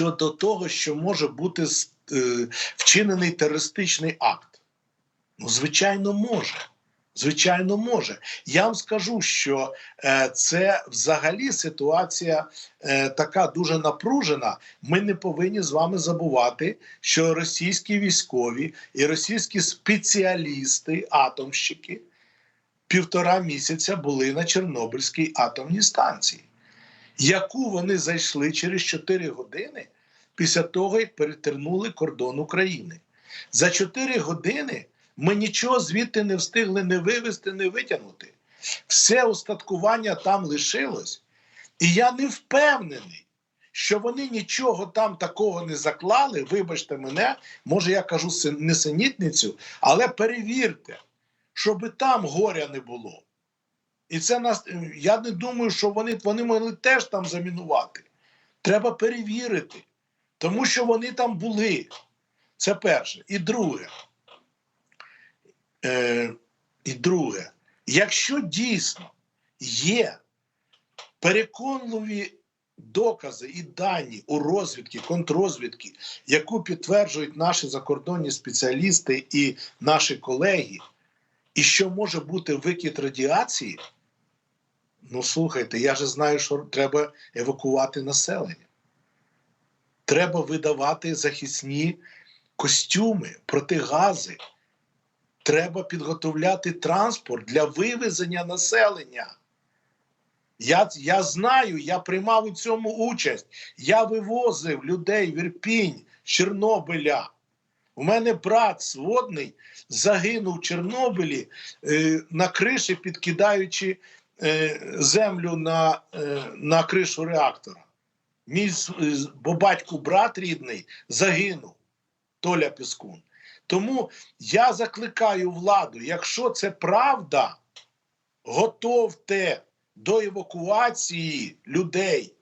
щодо того, що може бути е, вчинений терористичний акт? Ну, звичайно, може. Звичайно, може. Я вам скажу, що е, це взагалі ситуація е, така дуже напружена. Ми не повинні з вами забувати, що російські військові і російські спеціалісти, атомщики, півтора місяця були на Чорнобильській атомній станції, яку вони зайшли через 4 години після того, як перетернули кордон України. За 4 години ми нічого звідти не встигли не вивезти, не витягнути. Все устаткування там лишилось. І я не впевнений, що вони нічого там такого не заклали. Вибачте мене, може, я кажу несенітницю, але перевірте, щоб там горя не було. І це нас. Я не думаю, що вони, вони могли теж там замінувати. Треба перевірити, тому що вони там були. Це перше. І друге. Е, і друге, якщо дійсно є переконливі докази і дані у розвідки, контррозвідки, яку підтверджують наші закордонні спеціалісти і наші колеги, і що може бути викид радіації, ну слухайте, я же знаю, що треба евакувати населення. Треба видавати захисні костюми, протигази. Треба підготовляти транспорт для вивезення населення. Я, я знаю, я приймав у цьому участь. Я вивозив людей в Ірпінь з Чорнобиля. У мене брат сводний загинув в Чорнобилі е, на криші, підкидаючи землю на, е, на кришу реактора. Мій бо батько брат рідний загинув, Толя Піскун. Тому я закликаю владу, якщо це правда, готовте до евакуації людей.